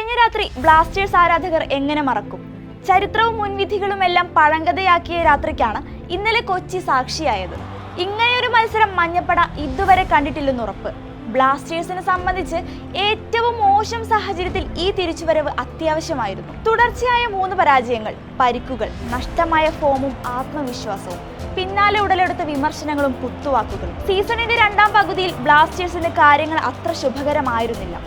കഴിഞ്ഞ രാത്രി ബ്ലാസ്റ്റേഴ്സ് ആരാധകർ എങ്ങനെ മറക്കും? ചരിത്രവും മുൻവിധികളും എല്ലാം പഴങ്കഥയാക്കിയ രാത്രിക്കാണ് ഇന്നലെ കൊച്ചി സാക്ഷിയായത്. ഇങ്ങനെയൊരു മത്സരം മഞ്ഞപ്പട ഇതുവരെ കണ്ടിട്ടില്ലെന്ന് ഉറപ്പ്. ബ്ലാസ്റ്റേഴ്സിനെ സംബന്ധിച്ച് ഏറ്റവും മോശം സാഹചര്യത്തിൽ ഈ തിരിച്ചുവരവ് അത്യാവശ്യമായിരുന്നു. തുടർച്ചയായ മൂന്ന് പരാജയങ്ങൾ പരിക്കുകൾ നഷ്ടമായ ഫോമും ആത്മവിശ്വാസവും പിന്നാലെ ഉടലെടുത്ത വിമർശനങ്ങളും കുത്തുവാക്കുകളും. സീസണിന്റെ രണ്ടാം പകുതിയിൽ ബ്ലാസ്റ്റേഴ്സിന്റെ കാര്യങ്ങൾ അത്ര ശുഭകരമായിരുന്നില്ല.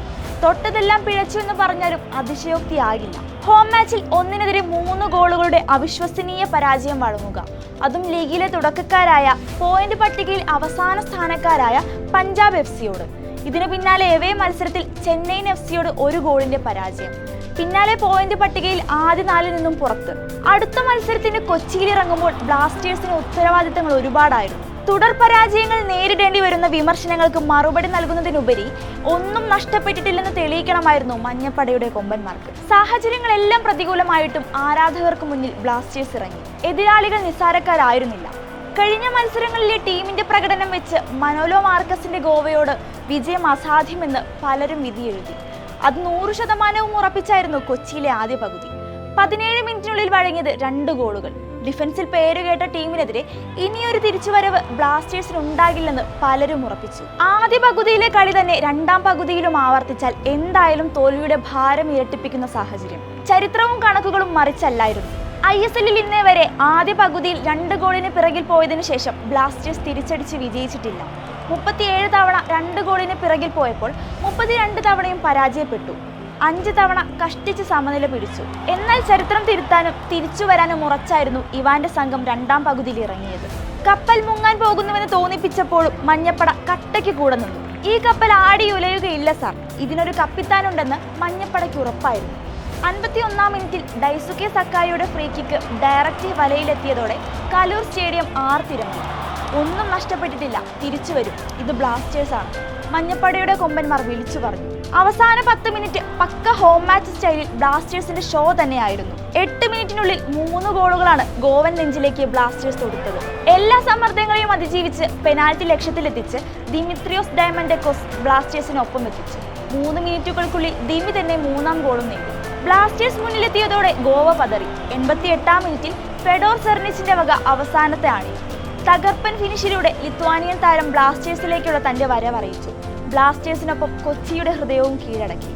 തൊട്ടതെല്ലാം പിഴച്ചു എന്ന് പറഞ്ഞാലും അതിശയോക്തിയാകില്ല. ഹോം മാച്ചിൽ ഒന്നിനെതിരെ മൂന്ന് ഗോളുകളുടെ അവിശ്വസനീയ പരാജയം വഴങ്ങുക. അതും ലീഗിലെ തുടക്കക്കാരായ പോയിന്റ് പട്ടികയിൽ അവസാന സ്ഥാനക്കാരായ പഞ്ചാബ് എഫ് സിയോട് ഇതിനു പിന്നാലെ എവേ മത്സരത്തിൽ ചെന്നൈയിൻ എഫ് സിയോട് ഒരു ഗോളിന്റെ പരാജയം. പിന്നാലെ പോയിന്റ് പട്ടികയിൽ ആദ്യ നാലിൽ നിന്നും പുറത്ത്. അടുത്ത മത്സരത്തിന് കൊച്ചിയിൽ ഇറങ്ങുമ്പോൾ ബ്ലാസ്റ്റേഴ്സിന് ഉത്തരവാദിത്തങ്ങൾ ഒരുപാടായിരുന്നു. തുടർ പരാജയങ്ങൾ നേരിടേണ്ടി വരുന്ന വിമർശനങ്ങൾക്ക് മറുപടി നൽകുന്നതിനുപരി ഒന്നും നഷ്ടപ്പെട്ടിട്ടില്ലെന്ന് തെളിയിക്കണമായിരുന്നു മഞ്ഞപ്പടയുടെ കൊമ്പന്മാർക്ക്. സാഹചര്യങ്ങളെല്ലാം പ്രതികൂലമായിട്ടും ആരാധകർക്ക് മുന്നിൽ ബ്ലാസ്റ്റേഴ്സ് ഇറങ്ങി. എതിരാളികൾ നിസ്സാരക്കാരായിരുന്നില്ല. കഴിഞ്ഞ മത്സരങ്ങളിലെ ടീമിന്റെ പ്രകടനം വെച്ച് മനോലോ മാർക്കസിന്റെ ഗോവയോട് വിജയം അസാധ്യമെന്ന് പലരും വിധിയെഴുതി. അത് നൂറ് ശതമാനവും ഉറപ്പിച്ചായിരുന്നു കൊച്ചിയിലെ ആദ്യ പകുതി. പതിനേഴ് മിനിറ്റിനുള്ളിൽ വഴങ്ങിയത് രണ്ട് ഗോളുകൾ. ഡിഫൻസിൽ പേര് കേട്ട ടീമിനെതിരെ ഇനിയൊരു തിരിച്ചുവരവ് ബ്ലാസ്റ്റേഴ്സിന് ഉണ്ടാകില്ലെന്ന് പലരും ഉറപ്പിച്ചു. ആദ്യ പകുതിയിലെ കളി തന്നെ രണ്ടാം പകുതിയിലും ആവർത്തിച്ചാൽ എന്തായാലും തോൽവിയുടെ ഭാരം ഇരട്ടിപ്പിക്കുന്ന സാഹചര്യം. ചരിത്രവും കണക്കുകളും മറിച്ചല്ലായിരുന്നു. ഐ എസ് എല്ലിൽ ഇന്നേ വരെ ആദ്യ പകുതിയിൽ രണ്ട് ഗോളിന് പിറകിൽ പോയതിനു ശേഷം ബ്ലാസ്റ്റേഴ്സ് തിരിച്ചടിച്ച് വിജയിച്ചിട്ടില്ല. മുപ്പത്തിയേഴ് തവണ രണ്ട് ഗോളിന് പിറകിൽ പോയപ്പോൾ മുപ്പത്തിരണ്ട് തവണയും പരാജയപ്പെട്ടു. അഞ്ച് തവണ കഷ്ടിച്ച് സമനില പിടിച്ചു. എന്നാൽ ചരിത്രം തിരുത്താനും തിരിച്ചു വരാനും ഉറച്ചായിരുന്നു ഇവാന്റെ സംഘം രണ്ടാം പകുതിയിൽ ഇറങ്ങിയത്. കപ്പൽ മുങ്ങാൻ പോകുന്നുവെന്ന് തോന്നിപ്പിച്ചപ്പോഴും മഞ്ഞപ്പട കട്ടയ്ക്ക് കൂടെ നിന്നു. ഈ കപ്പൽ ആടി ഉലയുകയില്ല സാർ. ഇതിനൊരു കപ്പിത്താനുണ്ടെന്ന് മഞ്ഞപ്പടയ്ക്ക് ഉറപ്പായിരുന്നു. അൻപത്തി ഒന്നാം മിനിറ്റിൽ ഡൈസുക്കെ സക്കായിയുടെ ഫ്രീ കിക്ക് ഡയറക്റ്റ് വലയിലെത്തിയതോടെ കലൂർ സ്റ്റേഡിയം ആർത്തിരങ്ങി ഒന്നും നഷ്ടപ്പെട്ടിട്ടില്ല തിരിച്ചു വരും. ഇത് ബ്ലാസ്റ്റേഴ്സാണ് മഞ്ഞപ്പടയുടെ കൊമ്പന്മാർ വിളിച്ചു പറഞ്ഞു. അവസാന പത്ത് മിനിറ്റ് പക്ക ഹോം മാച്ച് സ്റ്റൈലിൽ ബ്ലാസ്റ്റേഴ്സിന്റെ ഷോ തന്നെയായിരുന്നു. എട്ട് മിനിറ്റിനുള്ളിൽ മൂന്ന് ഗോളുകളാണ് ഗോവൻ നെഞ്ചിലേക്ക് ബ്ലാസ്റ്റേഴ്സ് കൊടുത്തത് എല്ലാ സമ്മർദ്ദങ്ങളെയും അതിജീവിച്ച് പെനാൽറ്റി ലക്ഷ്യത്തിലെത്തിച്ച് ദിമിത്രിയോസ് ഡയമൻഡെക്കോസ് ബ്ലാസ്റ്റേഴ്സിനൊപ്പം എത്തിച്ചു. മൂന്ന് മിനിറ്റുകൾക്കുള്ളിൽ ദിമി തന്നെ മൂന്നാം ഗോളും നേടി. ബ്ലാസ്റ്റേഴ്സ് മുന്നിലെത്തിയതോടെ ഗോവ പതറി. എൺപത്തി എട്ടാം മിനിറ്റിൽ ഫെഡോർ സെർണിച്ചിന്റെ വക അവസാനത്തെ ആണി തകർപ്പൻ ഫിനിഷിലൂടെ ലിത്വാനിയൻ താരം ബ്ലാസ്റ്റേഴ്സിലേക്കുള്ള തന്റെ വരവറിയിച്ചു. ബ്ലാസ്റ്റേഴ്സിനൊപ്പം കൊച്ചിയുടെ ഹൃദയവും കീഴടക്കി.